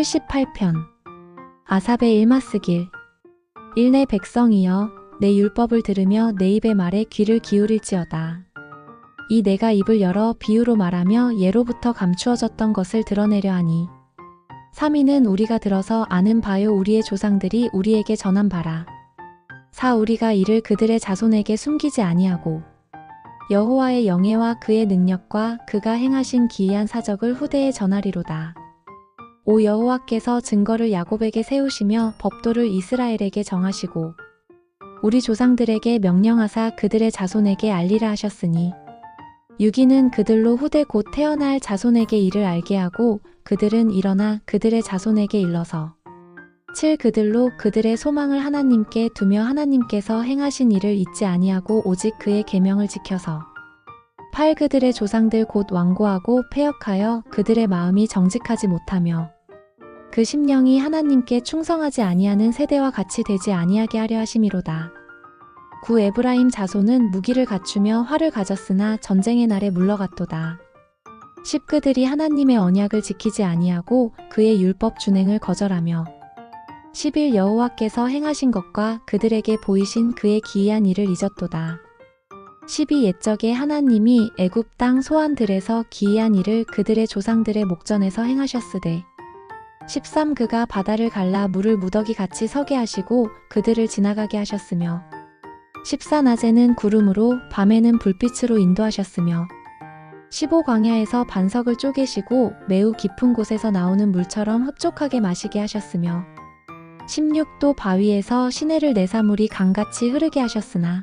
78편 아삽의 일마쓰길 일내 백성이여 내 율법을 들으며 내 입의 말에 귀를 기울일지어다. 이 내가 입을 열어 비유로 말하며 예로부터 감추어졌던 것을 드러내려 하니 3위는 우리가 들어서 아는 바요 우리의 조상들이 우리에게 전한 바라. 4 우리가 이를 그들의 자손에게 숨기지 아니하고 여호와의 영예와 그의 능력과 그가 행하신 기이한 사적을 후대에 전하리로다. 오 여호와께서 증거를 야곱에게 세우시며 법도를 이스라엘에게 정하시고 우리 조상들에게 명령하사 그들의 자손에게 알리라 하셨으니 유기는 그들로 후대 곧 태어날 자손에게 이를 알게 하고 그들은 일어나 그들의 자손에게 일러서 7 그들로 그들의 소망을 하나님께 두며 하나님께서 행하신 일을 잊지 아니하고 오직 그의 계명을 지켜서 8 그들의 조상들 곧 완고하고 패역하여 그들의 마음이 정직하지 못하며 그 심령이 하나님께 충성하지 아니하는 세대와 같이 되지 아니하게 하려 하심이로다. 구 에브라임 자손은 무기를 갖추며 활을 가졌으나 전쟁의 날에 물러갔도다. 10 그들이 하나님의 언약을 지키지 아니하고 그의 율법 준행을 거절하며 11 여호와께서 행하신 것과 그들에게 보이신 그의 기이한 일을 잊었도다. 12 옛적에 하나님이 애굽 땅 소환들에서 기이한 일을 그들의 조상들의 목전에서 행하셨으되 13 그가 바다를 갈라 물을 무더기 같이 서게 하시고 그들을 지나가게 하셨으며 14 낮에는 구름으로 밤에는 불빛으로 인도하셨으며 15 광야에서 반석을 쪼개시고 매우 깊은 곳에서 나오는 물처럼 흡족하게 마시게 하셨으며 16도 바위에서 시내를 내사 물이 강같이 흐르게 하셨으나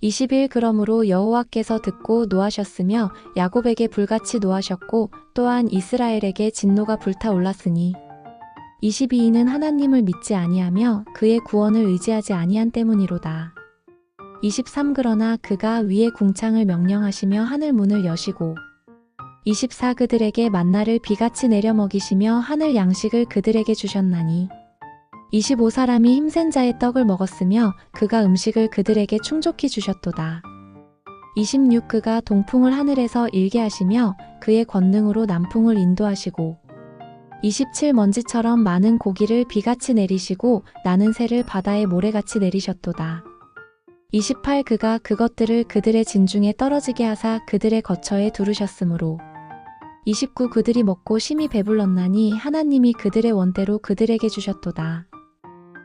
21 그러므로 여호와께서 듣고 노하셨으며 야곱에게 불같이 노하셨고 또한 이스라엘에게 진노가 불타올랐으니. 22인은 하나님을 믿지 아니하며 그의 구원을 의지하지 아니한 때문이로다. 23 그러나 그가 위에 궁창을 명령하시며 하늘 문을 여시고. 24 그들에게 만나를 비같이 내려 먹이시며 하늘 양식을 그들에게 주셨나니 25 사람이 힘센 자의 떡을 먹었으며 그가 음식을 그들에게 충족히 주셨도다. 26 그가 동풍을 하늘에서 일게 하시며 그의 권능으로 남풍을 인도하시고 27 먼지처럼 많은 고기를 비같이 내리시고 나는 새를 바다에 모래같이 내리셨도다. 28 그가 그것들을 그들의 진중에 떨어지게 하사 그들의 거처에 두르셨으므로 29 그들이 먹고 심히 배불렀나니 하나님이 그들의 원대로 그들에게 주셨도다.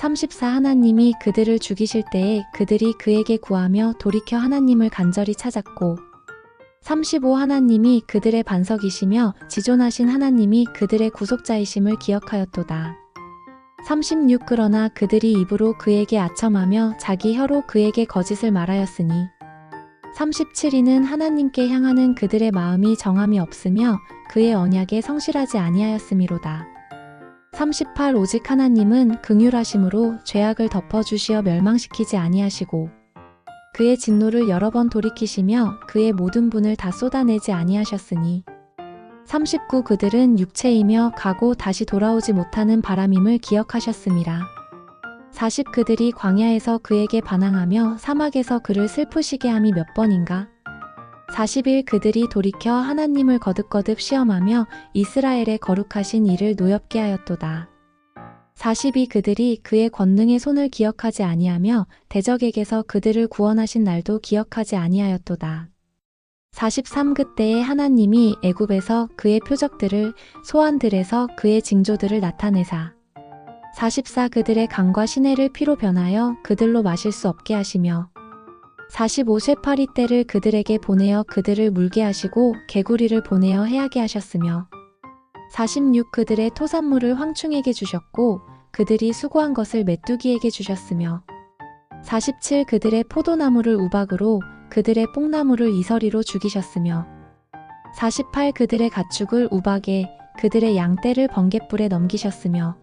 34 하나님이 그들을 죽이실 때에 그들이 그에게 구하며 돌이켜 하나님을 간절히 찾았고 35 하나님이 그들의 반석이시며 지존하신 하나님이 그들의 구속자이심을 기억하였도다. 36 그러나 그들이 입으로 그에게 아첨하며 자기 혀로 그에게 거짓을 말하였으니 37이는 하나님께 향하는 그들의 마음이 정함이 없으며 그의 언약에 성실하지 아니하였음이로다. 38 오직 하나님은 긍휼하심으로 죄악을 덮어주시어 멸망시키지 아니하시고 그의 진노를 여러 번 돌이키시며 그의 모든 분을 다 쏟아내지 아니하셨으니 39 그들은 육체이며 가고 다시 돌아오지 못하는 바람임을 기억하셨음이라 40 그들이 광야에서 그에게 반항하며 사막에서 그를 슬프시게 함이 몇 번인가 40일 그들이 돌이켜 하나님을 거듭거듭 시험하며 이스라엘의 거룩하신 이를 노엽게 하였도다. 42 그들이 그의 권능의 손을 기억하지 아니하며 대적에게서 그들을 구원하신 날도 기억하지 아니하였도다. 43 그때에 하나님이 애굽에서 그의 표적들을 소환들에서 그의 징조들을 나타내사 44 그들의 강과 시내를 피로 변하여 그들로 마실 수 없게 하시며 45 쇠파리 떼를 그들에게 보내어 그들을 물게 하시고 개구리를 보내어 해하게 하셨으며 46 그들의 토산물을 황충에게 주셨고 그들이 수고한 것을 메뚜기에게 주셨으며 47 그들의 포도나무를 우박으로 그들의 뽕나무를 이서리로 죽이셨으며 48 그들의 가축을 우박에 그들의 양떼를 번갯불에 넘기셨으며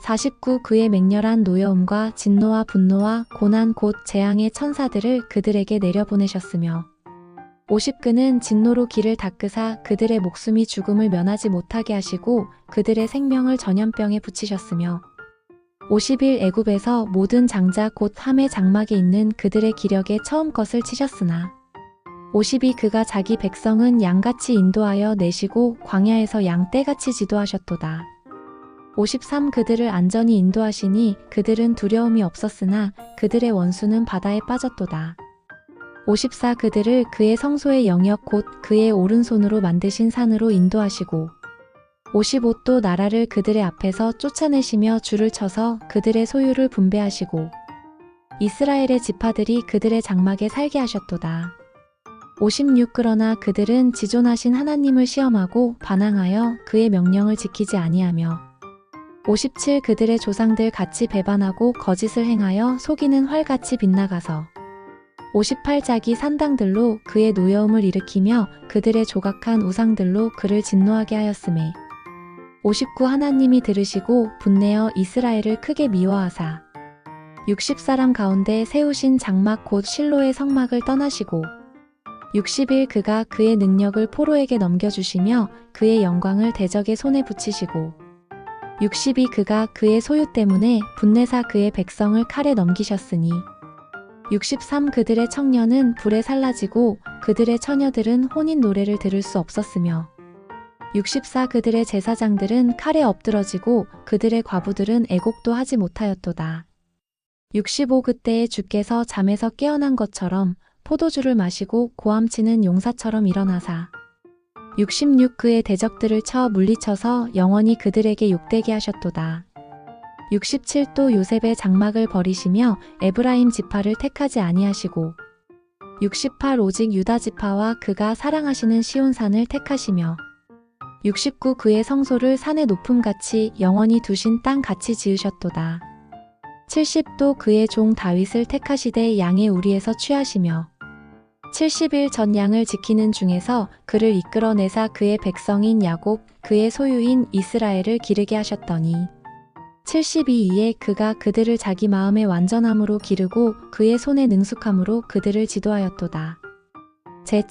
49 그의 맹렬한 노여움과 진노와 분노와 고난 곧 재앙의 천사들을 그들에게 내려보내셨으며 50 그는 진노로 길을 닦으사 그들의 목숨이 죽음을 면하지 못하게 하시고 그들의 생명을 전염병에 붙이셨으며 51 애굽에서 모든 장자 곧 함의 장막에 있는 그들의 기력에 처음 것을 치셨으나 52 그가 자기 백성은 양같이 인도하여 내시고 광야에서 양떼같이 지도하셨도다. 53 그들을 안전히 인도하시니 그들은 두려움이 없었으나 그들의 원수는 바다에 빠졌도다. 54 그들을 그의 성소의 영역 곧 그의 오른손으로 만드신 산으로 인도하시고 55 또 나라를 그들의 앞에서 쫓아내시며 줄을 쳐서 그들의 소유를 분배하시고 이스라엘의 지파들이 그들의 장막에 살게 하셨도다. 56 그러나 그들은 지존하신 하나님을 시험하고 반항하여 그의 명령을 지키지 아니하며 57 그들의 조상들 같이 배반하고 거짓을 행하여 속이는 활같이 빗나가서 58 자기 산당들로 그의 노여움을 일으키며 그들의 조각한 우상들로 그를 진노하게 하였음에 59 하나님이 들으시고 분내어 이스라엘을 크게 미워하사 60 사람 가운데 세우신 장막 곧 실로의 성막을 떠나시고 60일 그가 그의 능력을 포로에게 넘겨주시며 그의 영광을 대적의 손에 붙이시고 62 그가 그의 소유 때문에 분내사 그의 백성을 칼에 넘기셨으니 63 그들의 청년은 불에 살라지고 그들의 처녀들은 혼인 노래를 들을 수 없었으며 64 그들의 제사장들은 칼에 엎드러지고 그들의 과부들은 애곡도 하지 못하였도다. 65 그때에 주께서 잠에서 깨어난 것처럼 포도주를 마시고 고함치는 용사처럼 일어나사 66 그의 대적들을 쳐 물리쳐서 영원히 그들에게 욕되게 하셨도다. 67 또 요셉의 장막을 버리시며 에브라임 지파를 택하지 아니하시고 68 오직 유다 지파와 그가 사랑하시는 시온산을 택하시며 69 그의 성소를 산의 높음같이 영원히 두신 땅 같이 지으셨도다. 70도 그의 종 다윗을 택하시되 양의 우리에서 취하시며 70일 전 양을 지키는 중에서 그를 이끌어내사 그의 백성인 야곱 그의 소유인 이스라엘을 기르게 하셨더니 72이에 그가 그들을 자기 마음의 완전함으로 기르고 그의 손의 능숙함으로 그들을 지도하였도다. 제